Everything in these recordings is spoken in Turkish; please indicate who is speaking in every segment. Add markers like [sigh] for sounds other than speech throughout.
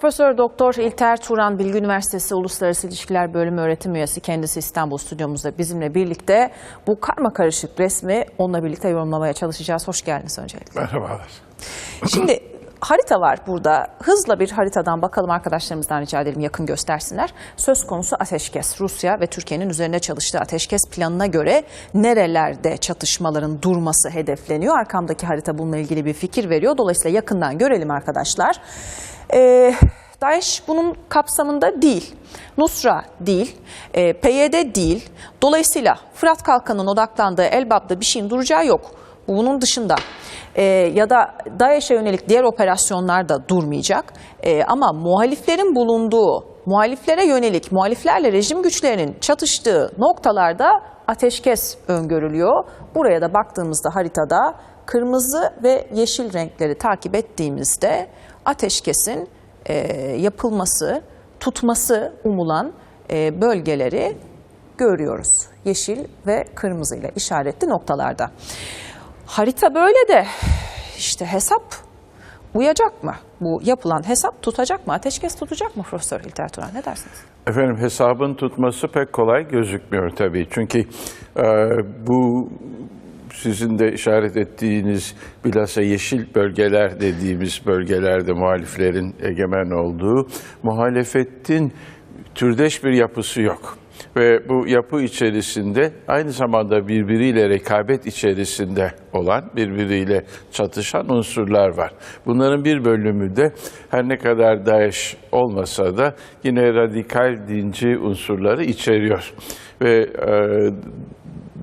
Speaker 1: Profesör Doktor İlter Turan Bilgi Üniversitesi Uluslararası İlişkiler Bölümü öğretim üyesi kendisi İstanbul stüdyomuzda bizimle birlikte bu karma karışık resmi onunla birlikte yorumlamaya çalışacağız. Hoş geldiniz öncelikle.
Speaker 2: Merhabalar.
Speaker 1: Şimdi harita var burada. Hızla bir haritadan bakalım arkadaşlarımızdan rica edelim yakın göstersinler. Söz konusu ateşkes. Rusya ve Türkiye'nin üzerine çalıştığı ateşkes planına göre nerelerde çatışmaların durması hedefleniyor? Arkamdaki harita bununla ilgili bir fikir veriyor. Dolayısıyla yakından görelim arkadaşlar. Ee, DAEŞ bunun kapsamında değil. Nusra değil, e, PYD değil. Dolayısıyla Fırat Kalkan'ın odaklandığı Elbap'ta bir şeyin duracağı yok. Bu bunun dışında. E, ya da DAEŞ'e yönelik diğer operasyonlar da durmayacak. E, ama muhaliflerin bulunduğu, muhaliflere yönelik, muhaliflerle rejim güçlerinin çatıştığı noktalarda ateşkes öngörülüyor. Buraya da baktığımızda haritada kırmızı ve yeşil renkleri takip ettiğimizde ateşkesin e, yapılması, tutması umulan e, bölgeleri görüyoruz. Yeşil ve kırmızı ile işaretli noktalarda. Harita böyle de işte hesap uyacak mı? Bu yapılan hesap tutacak mı? Ateşkes tutacak mı Profesör İlter Turan? Ne dersiniz?
Speaker 2: Efendim hesabın tutması pek kolay gözükmüyor tabii. Çünkü e, bu sizin de işaret ettiğiniz bilhassa yeşil bölgeler dediğimiz bölgelerde muhaliflerin egemen olduğu muhalefetin türdeş bir yapısı yok. Ve bu yapı içerisinde aynı zamanda birbiriyle rekabet içerisinde olan, birbiriyle çatışan unsurlar var. Bunların bir bölümü de her ne kadar DAEŞ olmasa da yine radikal dinci unsurları içeriyor. Ve e,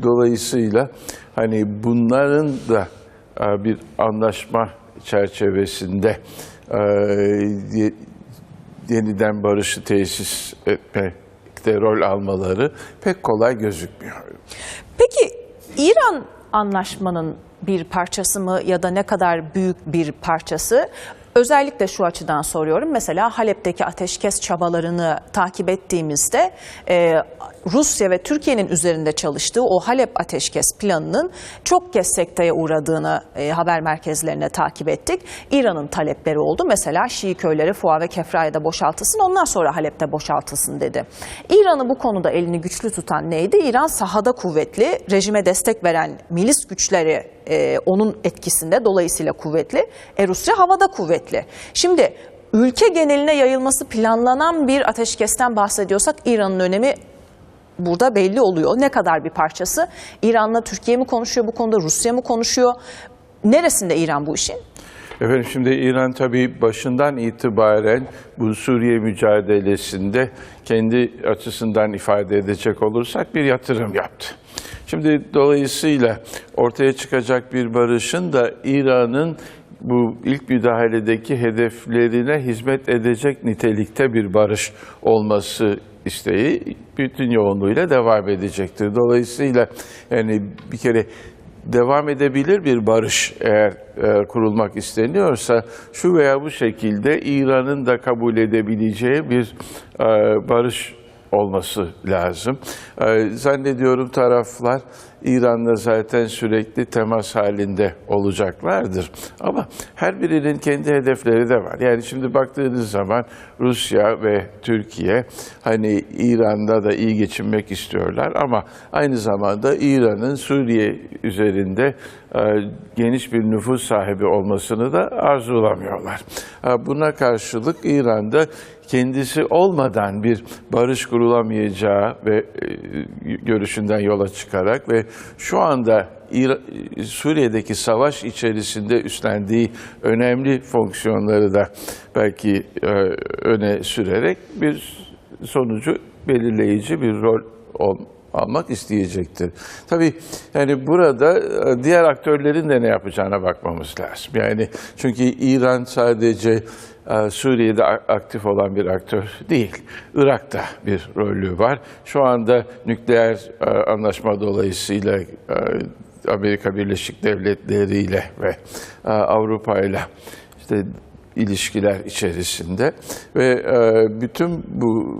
Speaker 2: dolayısıyla hani bunların da e, bir anlaşma çerçevesinde e, ye- yeniden barışı tesis etmekte rol almaları pek kolay gözükmüyor.
Speaker 1: Peki İran anlaşmanın bir parçası mı ya da ne kadar büyük bir parçası? Özellikle şu açıdan soruyorum. Mesela Halep'teki ateşkes çabalarını takip ettiğimizde e, Rusya ve Türkiye'nin üzerinde çalıştığı o Halep ateşkes planının çok kez sekteye uğradığını e, haber merkezlerine takip ettik. İran'ın talepleri oldu. Mesela Şii köyleri Fuğa ve Kefra'ya boşaltılsın ondan sonra Halep'te boşaltılsın dedi. İran'ı bu konuda elini güçlü tutan neydi? İran sahada kuvvetli, rejime destek veren milis güçleri e, onun etkisinde dolayısıyla kuvvetli. E, Rusya havada kuvvetli. Şimdi ülke geneline yayılması planlanan bir ateşkesten bahsediyorsak İran'ın önemi burada belli oluyor. Ne kadar bir parçası? İran'la Türkiye mi konuşuyor bu konuda, Rusya mı konuşuyor? Neresinde İran bu işin?
Speaker 2: Efendim şimdi İran tabii başından itibaren bu Suriye mücadelesinde kendi açısından ifade edecek olursak bir yatırım yaptı. Şimdi dolayısıyla ortaya çıkacak bir barışın da İran'ın bu ilk müdahaledeki hedeflerine hizmet edecek nitelikte bir barış olması isteği bütün yoğunluğuyla devam edecektir. Dolayısıyla yani bir kere devam edebilir bir barış eğer e, kurulmak isteniyorsa şu veya bu şekilde İran'ın da kabul edebileceği bir e, barış olması lazım. E, zannediyorum taraflar İran'la zaten sürekli temas halinde olacaklardır. Ama her birinin kendi hedefleri de var. Yani şimdi baktığınız zaman Rusya ve Türkiye hani İran'da da iyi geçinmek istiyorlar ama aynı zamanda İran'ın Suriye üzerinde e, geniş bir nüfus sahibi olmasını da arzulamıyorlar. Buna karşılık İran'da kendisi olmadan bir barış kurulamayacağı ve e, görüşünden yola çıkarak ve şu anda Suriye'deki savaş içerisinde üstlendiği önemli fonksiyonları da belki e, öne sürerek bir sonucu belirleyici bir rol ol, almak isteyecektir. Tabii yani burada e, diğer aktörlerin de ne yapacağına bakmamız lazım. Yani çünkü İran sadece e, Suriye'de aktif olan bir aktör değil. Irak'ta bir rolü var. Şu anda nükleer e, anlaşma dolayısıyla Amerika Birleşik Devletleri ile ve Avrupa ile işte ilişkiler içerisinde ve e, bütün bu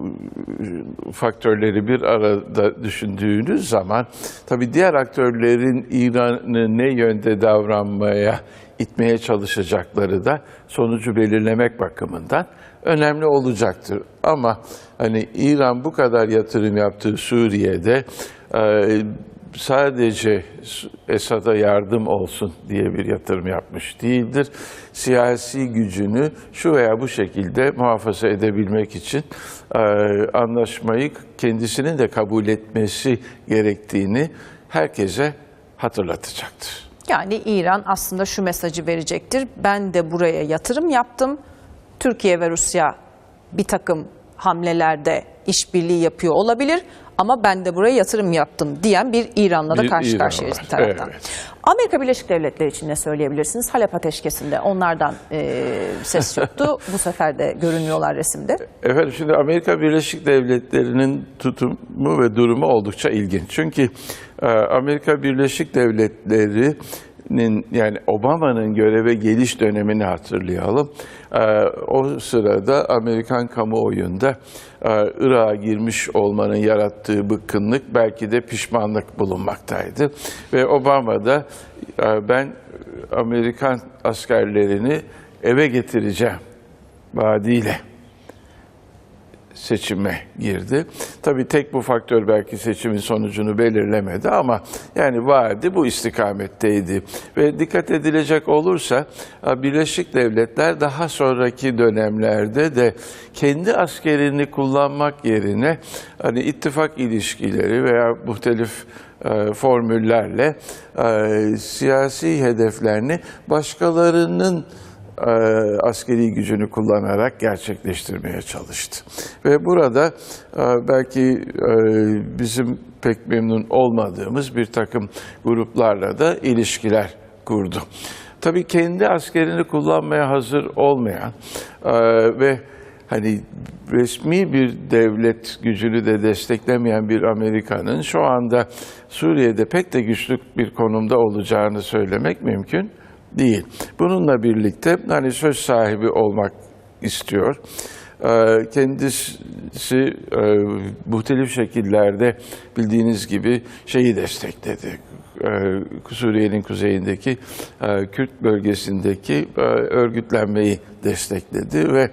Speaker 2: faktörleri bir arada düşündüğünüz zaman tabii diğer aktörlerin İran'ı ne yönde davranmaya itmeye çalışacakları da sonucu belirlemek bakımından önemli olacaktır. Ama hani İran bu kadar yatırım yaptığı Suriye'de e, sadece Esad'a yardım olsun diye bir yatırım yapmış değildir. Siyasi gücünü şu veya bu şekilde muhafaza edebilmek için e, anlaşmayı kendisinin de kabul etmesi gerektiğini herkese hatırlatacaktır.
Speaker 1: Yani İran aslında şu mesajı verecektir. Ben de buraya yatırım yaptım. Türkiye ve Rusya bir takım hamlelerde işbirliği yapıyor olabilir ama ben de buraya yatırım yaptım diyen bir İran'la da
Speaker 2: Bir
Speaker 1: karşı
Speaker 2: İran
Speaker 1: karşıyayız bir taraftan.
Speaker 2: evet.
Speaker 1: Amerika Birleşik Devletleri için ne söyleyebilirsiniz? Halep ateşkesinde onlardan e, ses yoktu. [laughs] Bu sefer de görünmüyorlar resimde.
Speaker 2: Efendim şimdi Amerika Birleşik Devletleri'nin tutumu ve durumu oldukça ilginç. Çünkü e, Amerika Birleşik Devletleri'nin yani Obama'nın göreve geliş dönemini hatırlayalım. E, o sırada Amerikan kamuoyunda e, Irak'a girmiş olmanın yarattığı bıkkınlık belki de pişmanlık bulunmaktaydı. Ve Obama da e, ben Amerikan askerlerini eve getireceğim vaadiyle seçime girdi. Tabii tek bu faktör belki seçimin sonucunu belirlemedi ama yani vaadi bu istikametteydi. Ve dikkat edilecek olursa Birleşik Devletler daha sonraki dönemlerde de kendi askerini kullanmak yerine hani ittifak ilişkileri veya muhtelif e, formüllerle e, siyasi hedeflerini başkalarının e, askeri gücünü kullanarak gerçekleştirmeye çalıştı. Ve burada e, belki e, bizim pek memnun olmadığımız bir takım gruplarla da ilişkiler kurdu. Tabii kendi askerini kullanmaya hazır olmayan e, ve hani resmi bir devlet gücünü de desteklemeyen bir Amerika'nın şu anda Suriye'de pek de güçlü bir konumda olacağını söylemek mümkün değil. Bununla birlikte hani söz sahibi olmak istiyor. Ee, Kendisi e, muhtelif şekillerde bildiğiniz gibi şeyi destekledi. Ee, Suriye'nin kuzeyindeki e, Kürt bölgesindeki e, örgütlenmeyi destekledi ve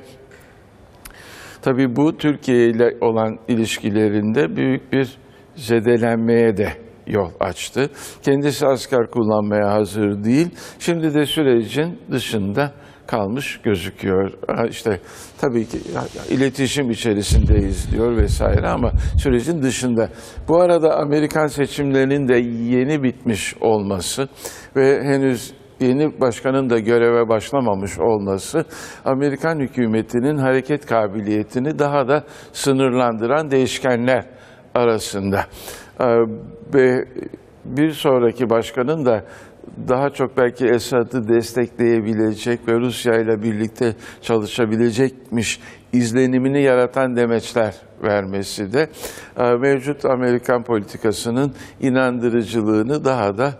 Speaker 2: Tabii bu Türkiye ile olan ilişkilerinde büyük bir zedelenmeye de yol açtı. Kendisi asker kullanmaya hazır değil. Şimdi de sürecin dışında kalmış gözüküyor. İşte tabii ki iletişim içerisindeyiz diyor vesaire ama sürecin dışında. Bu arada Amerikan seçimlerinin de yeni bitmiş olması ve henüz yeni başkanın da göreve başlamamış olması Amerikan hükümetinin hareket kabiliyetini daha da sınırlandıran değişkenler arasında. Bir sonraki başkanın da daha çok belki Esad'ı destekleyebilecek ve Rusya ile birlikte çalışabilecekmiş izlenimini yaratan demeçler vermesi de e, mevcut Amerikan politikasının inandırıcılığını daha da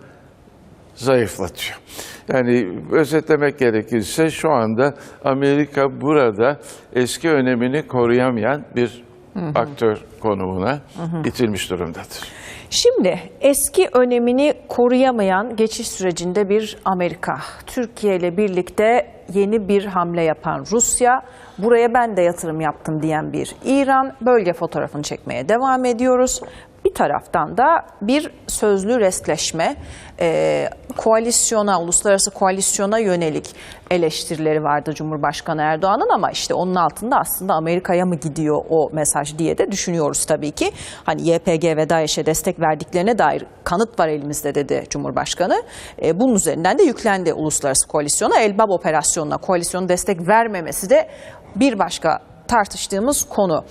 Speaker 2: zayıflatıyor. Yani özetlemek gerekirse şu anda Amerika burada eski önemini koruyamayan bir aktör konumuna itilmiş durumdadır.
Speaker 1: Şimdi eski önemini koruyamayan geçiş sürecinde bir Amerika, Türkiye ile birlikte yeni bir hamle yapan Rusya, buraya ben de yatırım yaptım diyen bir İran, bölge fotoğrafını çekmeye devam ediyoruz. Bir taraftan da bir sözlü restleşme, e, koalisyona, uluslararası koalisyona yönelik eleştirileri vardı Cumhurbaşkanı Erdoğan'ın ama işte onun altında aslında Amerika'ya mı gidiyor o mesaj diye de düşünüyoruz tabii ki. Hani YPG ve DAEŞ'e destek verdiklerine dair kanıt var elimizde dedi Cumhurbaşkanı. E, bunun üzerinden de yüklendi uluslararası koalisyona. Elbap operasyonuna koalisyonun destek vermemesi de bir başka tartıştığımız konu.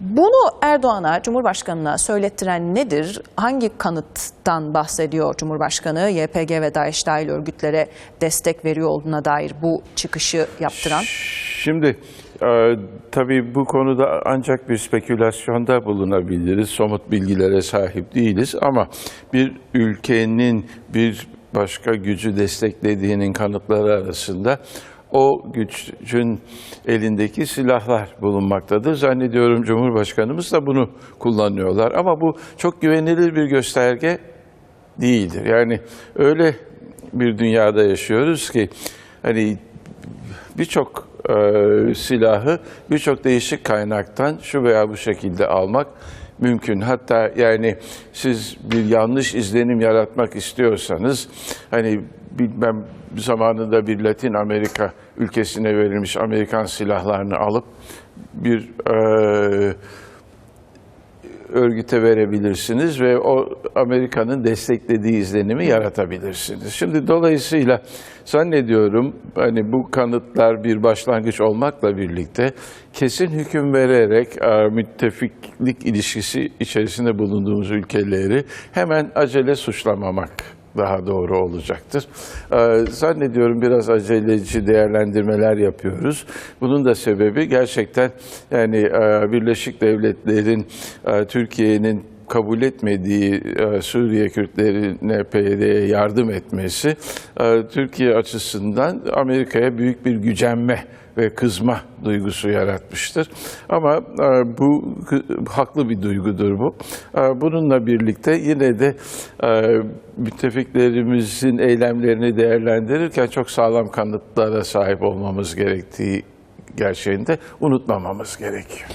Speaker 1: Bunu Erdoğan'a, Cumhurbaşkanı'na söylettiren nedir? Hangi kanıttan bahsediyor Cumhurbaşkanı? YPG ve DAEŞ dahil örgütlere destek veriyor olduğuna dair bu çıkışı yaptıran.
Speaker 2: Şimdi e, tabii bu konuda ancak bir spekülasyonda bulunabiliriz. Somut bilgilere sahip değiliz ama bir ülkenin bir başka gücü desteklediğinin kanıtları arasında o gücün elindeki silahlar bulunmaktadır. Zannediyorum Cumhurbaşkanımız da bunu kullanıyorlar. Ama bu çok güvenilir bir gösterge değildir. Yani öyle bir dünyada yaşıyoruz ki hani birçok e, silahı birçok değişik kaynaktan şu veya bu şekilde almak mümkün. Hatta yani siz bir yanlış izlenim yaratmak istiyorsanız hani bilmem zamanında bir Latin Amerika ülkesine verilmiş Amerikan silahlarını alıp bir e, örgüte verebilirsiniz ve o Amerika'nın desteklediği izlenimi yaratabilirsiniz. Şimdi dolayısıyla zannediyorum hani bu kanıtlar bir başlangıç olmakla birlikte kesin hüküm vererek e, müttefiklik ilişkisi içerisinde bulunduğumuz ülkeleri hemen acele suçlamamak daha doğru olacaktır. Ee, zannediyorum biraz aceleci değerlendirmeler yapıyoruz. Bunun da sebebi gerçekten yani e, Birleşik Devletler'in e, Türkiye'nin kabul etmediği e, Suriye Kürtlerine PYD'ye yardım etmesi e, Türkiye açısından Amerika'ya büyük bir gücenme ve kızma duygusu yaratmıştır. Ama e, bu haklı bir duygudur bu. E, bununla birlikte yine de e, müttefiklerimizin eylemlerini değerlendirirken çok sağlam kanıtlara sahip olmamız gerektiği gerçeğini de unutmamamız gerekiyor.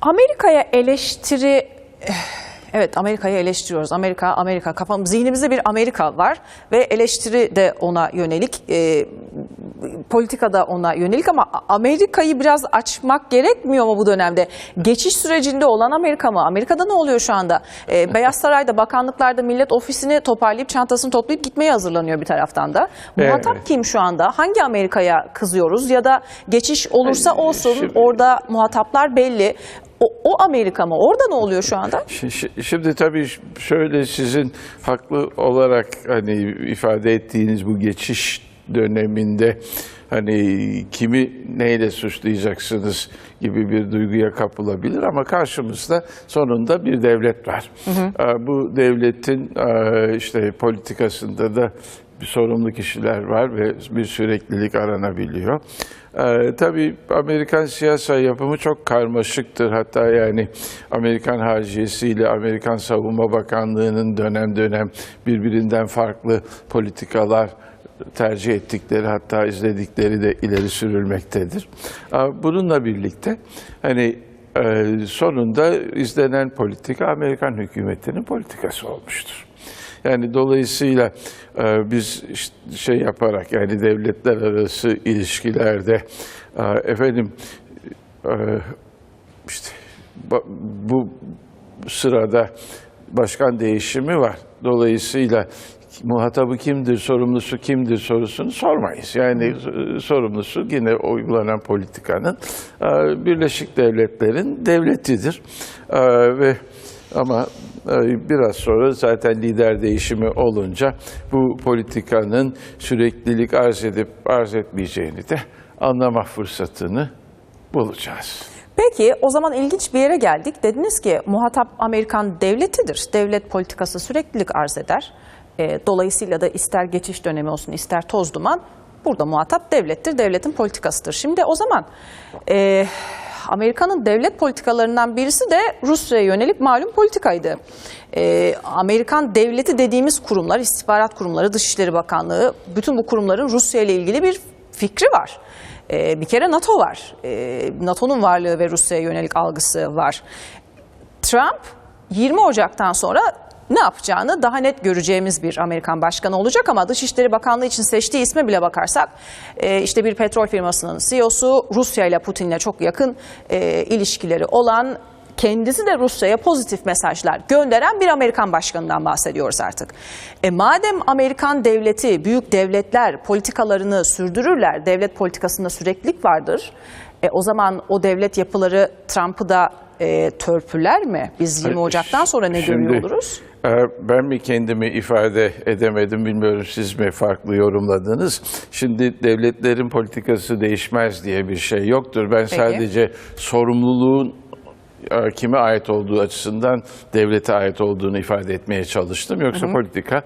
Speaker 1: Amerika'ya eleştiri eh, Evet Amerika'yı eleştiriyoruz. Amerika, Amerika. Kafam, zihnimizde bir Amerika var ve eleştiri de ona yönelik, e, politika da ona yönelik ama Amerika'yı biraz açmak gerekmiyor mu bu dönemde? Geçiş sürecinde olan Amerika mı? Amerika'da ne oluyor şu anda? E, [laughs] Beyaz Saray'da, bakanlıklarda millet ofisini toparlayıp çantasını toplayıp gitmeye hazırlanıyor bir taraftan da. Muhatap
Speaker 2: Evet.
Speaker 1: kim şu anda? Hangi Amerika'ya kızıyoruz? Ya da geçiş olursa olsun
Speaker 2: şimdi-
Speaker 1: orada muhataplar belli. O, o Amerika mı? Orada ne oluyor şu anda?
Speaker 2: Şi- şi- Şimdi tabii şöyle sizin haklı olarak hani ifade ettiğiniz bu geçiş döneminde hani kimi neyle suçlayacaksınız gibi bir duyguya kapılabilir ama karşımızda sonunda bir devlet var. Ee, Bu devletin işte politikasında da bir sorumlu kişiler var ve bir süreklilik aranabiliyor. Ee, tabii Amerikan siyasa yapımı çok karmaşıktır. Hatta yani Amerikan harciyesiyle Amerikan Savunma Bakanlığı'nın dönem dönem birbirinden farklı politikalar tercih ettikleri hatta izledikleri de ileri sürülmektedir. Bununla birlikte hani e, sonunda izlenen politika Amerikan hükümetinin politikası olmuştur. Yani dolayısıyla e, biz şey yaparak yani devletler arası ilişkilerde e, efendim işte bu sırada başkan değişimi var. Dolayısıyla muhatabı kimdir, sorumlusu kimdir sorusunu sormayız. Yani e, sorumlusu yine uygulanan politikanın e, Birleşik Devletler'in devletidir. E, ve ama biraz sonra zaten lider değişimi olunca bu politikanın süreklilik arz edip arz etmeyeceğini de anlama fırsatını bulacağız.
Speaker 1: Peki o zaman ilginç bir yere geldik. Dediniz ki muhatap Amerikan devletidir. Devlet politikası süreklilik arz eder. E, dolayısıyla da ister geçiş dönemi olsun ister toz duman burada muhatap devlettir. Devletin politikasıdır. Şimdi o zaman e, Amerika'nın devlet politikalarından birisi de Rusya'ya yönelik malum politikaydı. E, Amerikan devleti dediğimiz kurumlar, istihbarat kurumları, Dışişleri Bakanlığı, bütün bu kurumların Rusya ile ilgili bir fikri var. Ee, bir kere NATO var. Ee, NATO'nun varlığı ve Rusya'ya yönelik algısı var. Trump 20 Ocak'tan sonra ne yapacağını daha net göreceğimiz bir Amerikan başkanı olacak ama Dışişleri Bakanlığı için seçtiği isme bile bakarsak e, işte bir petrol firmasının CEO'su Rusya ile Putin'le çok yakın e, ilişkileri olan kendisi de Rusya'ya pozitif mesajlar gönderen bir Amerikan başkanından bahsediyoruz artık. E madem Amerikan devleti, büyük devletler politikalarını sürdürürler, devlet politikasında süreklilik vardır. E o zaman o devlet yapıları Trump'ı da e, törpüler mi? Biz 20 Ocak'tan sonra ne
Speaker 2: Şimdi,
Speaker 1: görüyor oluruz?
Speaker 2: e, Ben mi kendimi ifade edemedim bilmiyorum siz mi farklı yorumladınız. Şimdi devletlerin politikası değişmez diye bir şey yoktur. Ben sadece sorumluluğun kime ait olduğu açısından devlete ait olduğunu ifade etmeye çalıştım. Yoksa politika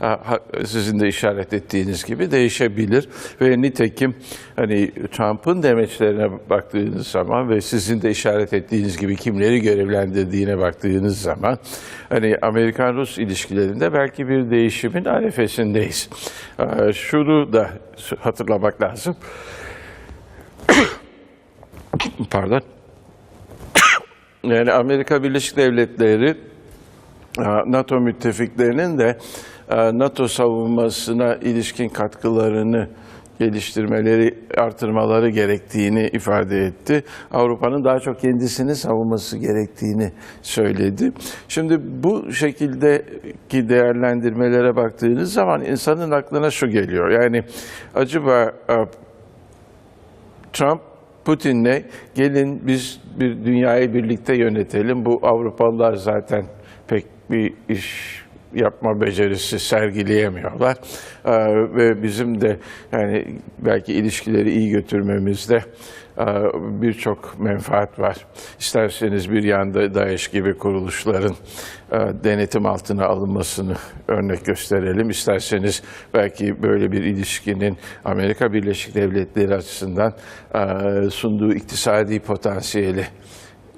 Speaker 2: e, ha- sizin de işaret ettiğiniz gibi değişebilir ve nitekim hani Trump'ın demeçlerine baktığınız zaman ve sizin de işaret ettiğiniz gibi kimleri görevlendirdiğine baktığınız zaman hani Amerikan-Rus ilişkilerinde belki bir değişimin arefesindeyiz. E, Şunu da hatırlamak lazım. [coughs] Pardon. Yani Amerika Birleşik Devletleri e, NATO müttefiklerinin de e, NATO savunmasına ilişkin katkılarını geliştirmeleri, artırmaları gerektiğini ifade etti. Avrupa'nın daha çok kendisini savunması gerektiğini söyledi. Şimdi bu şekildeki değerlendirmelere baktığınız zaman insanın aklına şu geliyor. Yani acaba e, Trump Putin'le gelin biz bir dünyayı birlikte yönetelim. Bu Avrupalılar zaten pek bir iş yapma becerisi sergileyemiyorlar. Ee, ve bizim de yani belki ilişkileri iyi götürmemizde birçok menfaat var. İsterseniz bir yanda DAEŞ gibi kuruluşların e, denetim altına alınmasını örnek gösterelim. İsterseniz belki böyle bir ilişkinin Amerika Birleşik Devletleri açısından e, sunduğu iktisadi potansiyeli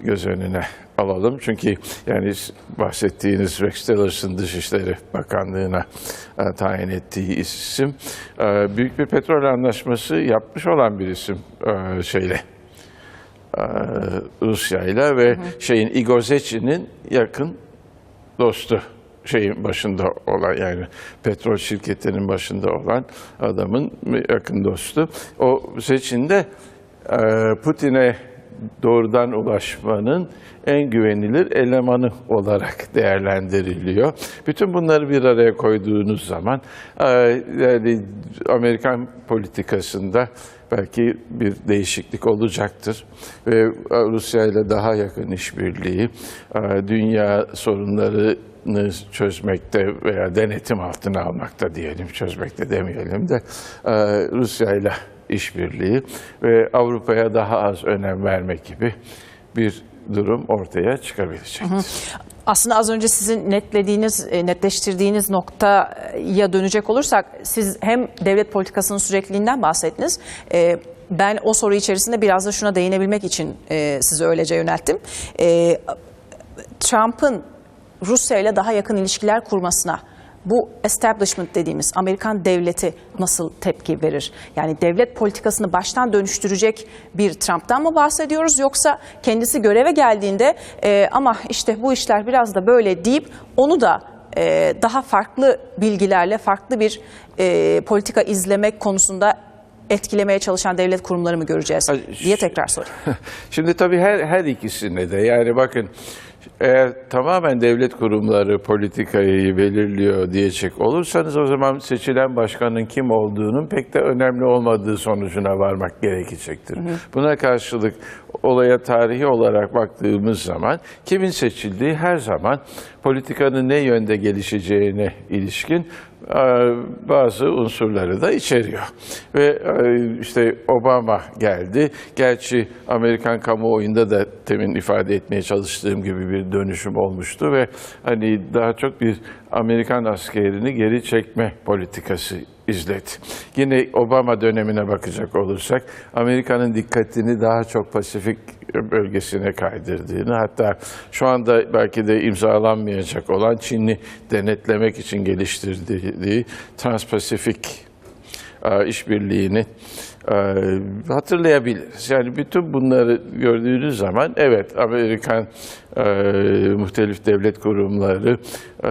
Speaker 2: göz önüne alalım. Çünkü yani bahsettiğiniz Rex Tillers'ın Dışişleri Bakanlığı'na e, tayin ettiği isim e, büyük bir petrol anlaşması yapmış olan bir isim e, şeyle e, Rusya ile ve şeyin Igor Sechin'in yakın dostu şeyin başında olan yani petrol şirketinin başında olan adamın yakın dostu. O seçin de e, Putin'e doğrudan ulaşmanın en güvenilir elemanı olarak [laughs] değerlendiriliyor. Bütün bunları bir araya koyduğunuz zaman e, yani Amerikan politikasında belki bir değişiklik olacaktır ve Rusya ile daha yakın işbirliği, e, dünya sorunlarını çözmekte veya denetim altına almakta diyelim, çözmekte demeyelim de e, Rusya ile işbirliği ve Avrupa'ya daha az önem vermek gibi bir durum ortaya çıkabilecektir.
Speaker 1: Aslında az önce sizin netlediğiniz, e, netleştirdiğiniz noktaya dönecek olursak siz hem devlet politikasının sürekliliğinden bahsettiniz. E, Ben o soru içerisinde biraz da şuna değinebilmek için e, sizi öylece yönelttim. Trump'ın Rusya ile daha yakın ilişkiler kurmasına bu establishment dediğimiz Amerikan devleti nasıl tepki verir? Yani devlet politikasını baştan dönüştürecek bir Trump'tan mı bahsediyoruz yoksa kendisi göreve geldiğinde e, ama işte bu işler biraz da böyle deyip onu da e, daha farklı bilgilerle farklı bir e, politika izlemek konusunda etkilemeye çalışan devlet kurumları mı göreceğiz diye tekrar sorayım. [laughs]
Speaker 2: Şimdi tabii her her ikisine de yani bakın eğer tamamen devlet kurumları politikayı belirliyor diyecek olursanız o zaman seçilen başkanın kim olduğunun pek de önemli olmadığı sonucuna varmak gerekecektir. Buna karşılık olaya tarihi olarak baktığımız zaman kimin seçildiği her zaman politikanın ne yönde gelişeceğine ilişkin bazı unsurları da içeriyor. Ve e, işte Obama geldi. Gerçi Amerikan kamuoyunda da temin ifade etmeye çalıştığım gibi bir dönüşüm olmuştu ve hani daha çok bir Amerikan askerini geri çekme politikası izledi. Yine Obama dönemine bakacak olursak Amerika'nın dikkatini daha çok Pasifik bölgesine kaydırdığını hatta şu anda belki de imzalanmayacak olan Çin'i denetlemek için geliştirdiği Transpasifik e, işbirliğini hatırlayabiliriz. Yani bütün bunları gördüğünüz zaman evet Amerikan e, muhtelif devlet kurumları e,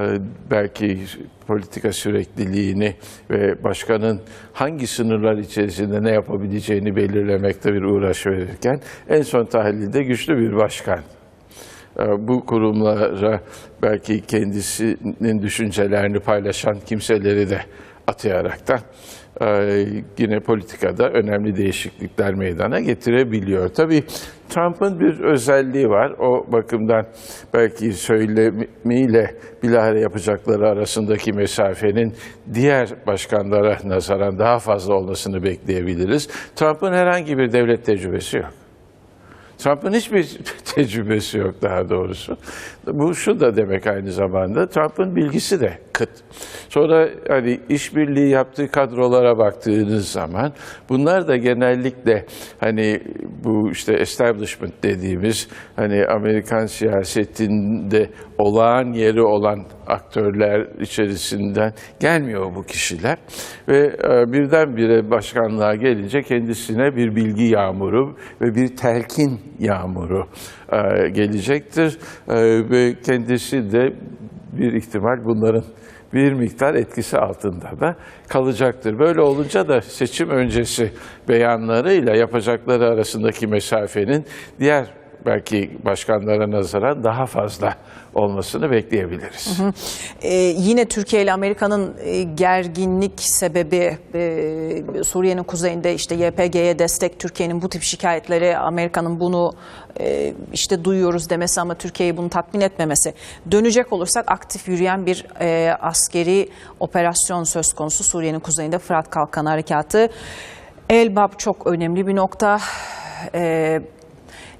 Speaker 2: belki politika sürekliliğini ve başkanın hangi sınırlar içerisinde ne yapabileceğini belirlemekte bir uğraş verirken en son tahlilde güçlü bir başkan e, bu kurumlara belki kendisinin düşüncelerini paylaşan kimseleri de atayarak da e, yine politikada önemli değişiklikler meydana getirebiliyor. Tabii Trump'ın bir özelliği var. O bakımdan belki söylemiyle bilahare yapacakları arasındaki mesafenin diğer başkanlara nazaran daha fazla olmasını bekleyebiliriz. Trump'ın herhangi bir devlet tecrübesi yok. Trump'ın hiçbir [laughs] tecrübesi yok daha doğrusu. Bu şu da demek aynı zamanda Trump'ın bilgisi de kıt. Sonra hani işbirliği yaptığı kadrolara baktığınız zaman bunlar da genellikle hani bu işte establishment dediğimiz hani Amerikan siyasetinde olağan yeri olan aktörler içerisinden gelmiyor bu kişiler ve e, birdenbire başkanlığa gelince kendisine bir bilgi yağmuru ve bir telkin yağmuru gelecektir E, ve kendisi de bir ihtimal bunların bir miktar etkisi altında da kalacaktır. Böyle olunca da seçim öncesi beyanlarıyla yapacakları arasındaki mesafenin diğer belki başkanlara nazaran daha fazla olmasını bekleyebiliriz.
Speaker 1: Ee, yine Türkiye ile Amerika'nın e, gerginlik sebebi e, Suriye'nin kuzeyinde işte YPG'ye destek Türkiye'nin bu tip şikayetleri Amerika'nın bunu e, işte duyuyoruz demesi ama Türkiye'yi bunu tatmin etmemesi. Dönecek olursak aktif yürüyen bir e, askeri operasyon söz konusu Suriye'nin kuzeyinde Fırat Kalkanı Harekatı. Elbap çok önemli bir nokta. E,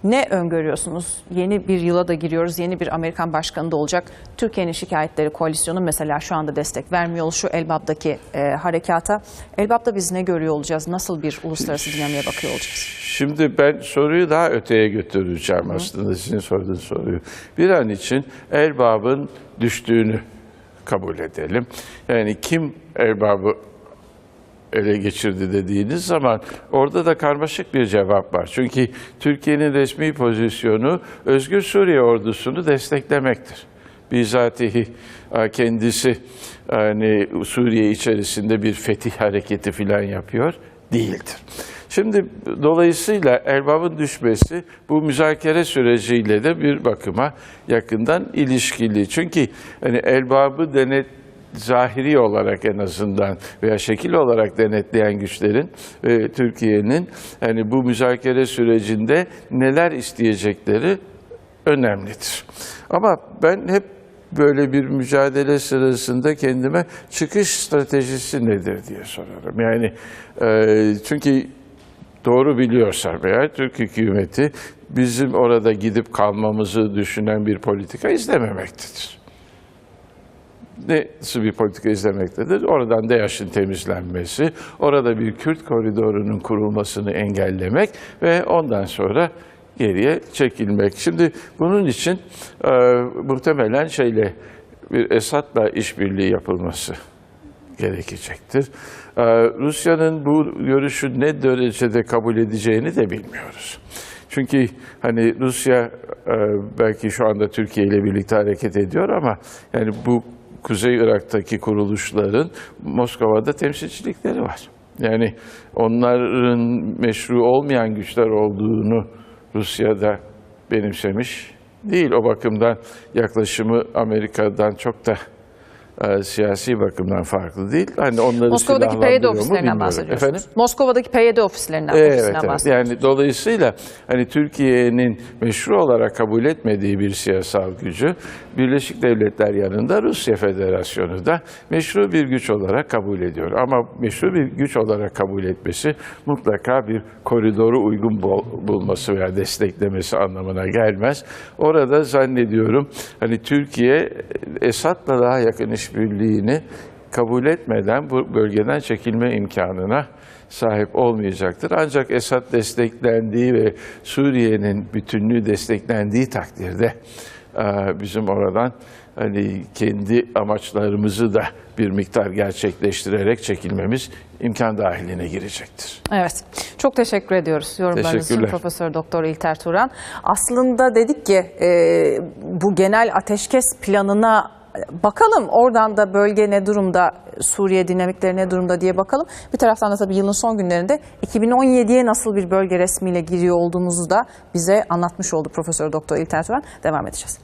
Speaker 1: ne öngörüyorsunuz? Yeni bir yıla da giriyoruz. Yeni bir Amerikan başkanı da olacak. Türkiye'nin şikayetleri koalisyonu mesela şu anda destek vermiyor şu Elbap'taki e, harekata. Elbap'ta biz ne görüyor olacağız? Nasıl bir uluslararası dinamiğe bakıyor olacağız?
Speaker 2: Şimdi ben soruyu daha öteye götüreceğim aslında sizin sorduğunuz soruyu. Bir an için Elbab'ın düştüğünü kabul edelim. Yani kim Elbab'ı ele geçirdi dediğiniz zaman orada da karmaşık bir cevap var. Çünkü Türkiye'nin resmi pozisyonu Özgür Suriye ordusunu desteklemektir. Bizatihi e, kendisi hani Suriye içerisinde bir fetih hareketi falan yapıyor değildir. Şimdi dolayısıyla Elbap'ın düşmesi bu müzakere süreciyle de bir bakıma yakından ilişkili. Çünkü hani Elbap'ı denet zahiri olarak en azından veya şekil olarak denetleyen güçlerin ve Türkiye'nin hani bu müzakere sürecinde neler isteyecekleri önemlidir. Ama ben hep böyle bir mücadele sırasında kendime çıkış stratejisi nedir diye sorarım. Yani e, çünkü doğru biliyorsam eğer Türk hükümeti bizim orada gidip kalmamızı düşünen bir politika izlememektedir nasıl bir politika izlemektedir? Oradan DAEŞ'in temizlenmesi, orada bir Kürt koridorunun kurulmasını engellemek ve ondan sonra geriye çekilmek. Şimdi bunun için e, muhtemelen şeyle bir Esad'la işbirliği yapılması gerekecektir. E, Rusya'nın bu görüşü ne derecede kabul edeceğini de bilmiyoruz. Çünkü hani Rusya e, belki şu anda Türkiye ile birlikte hareket ediyor ama yani bu Kuzey Irak'taki kuruluşların Moskova'da temsilcilikleri var. Yani onların meşru olmayan güçler olduğunu Rusya'da benimsemiş değil. O bakımdan yaklaşımı Amerika'dan çok da e, siyasi bakımdan farklı değil. Hani onları
Speaker 1: Moskova'daki PYD
Speaker 2: mu
Speaker 1: ofislerinden bahsediyorsunuz.
Speaker 2: Efendim?
Speaker 1: Moskova'daki PYD ofislerinden,
Speaker 2: Evet,
Speaker 1: ofisinden
Speaker 2: evet.
Speaker 1: bahsediyorsunuz.
Speaker 2: Yani dolayısıyla hani Türkiye'nin meşru olarak kabul etmediği bir siyasal gücü Birleşik Devletler yanında Rusya Federasyonu da meşru bir güç olarak kabul ediyor. Ama meşru bir güç olarak kabul etmesi mutlaka bir koridoru uygun bul- bulması veya desteklemesi anlamına gelmez. Orada zannediyorum hani Türkiye Esad'la daha yakın işbirliğini kabul etmeden bu bölgeden çekilme imkanına sahip olmayacaktır. Ancak Esad desteklendiği ve Suriye'nin bütünlüğü desteklendiği takdirde e, bizim oradan hani kendi amaçlarımızı da bir miktar gerçekleştirerek çekilmemiz imkan dahiline girecektir.
Speaker 1: Evet. Çok teşekkür ediyoruz yorumlarınız için. Profesör Doktor İlter Turan. Aslında dedik ki e, bu genel ateşkes planına bakalım oradan da bölge ne durumda, Suriye dinamikleri ne durumda diye bakalım. Bir taraftan da tabii yılın son günlerinde 2017'ye nasıl bir bölge resmiyle giriyor olduğumuzu da bize anlatmış oldu Profesör Doktor İlter Turan. Devam edeceğiz.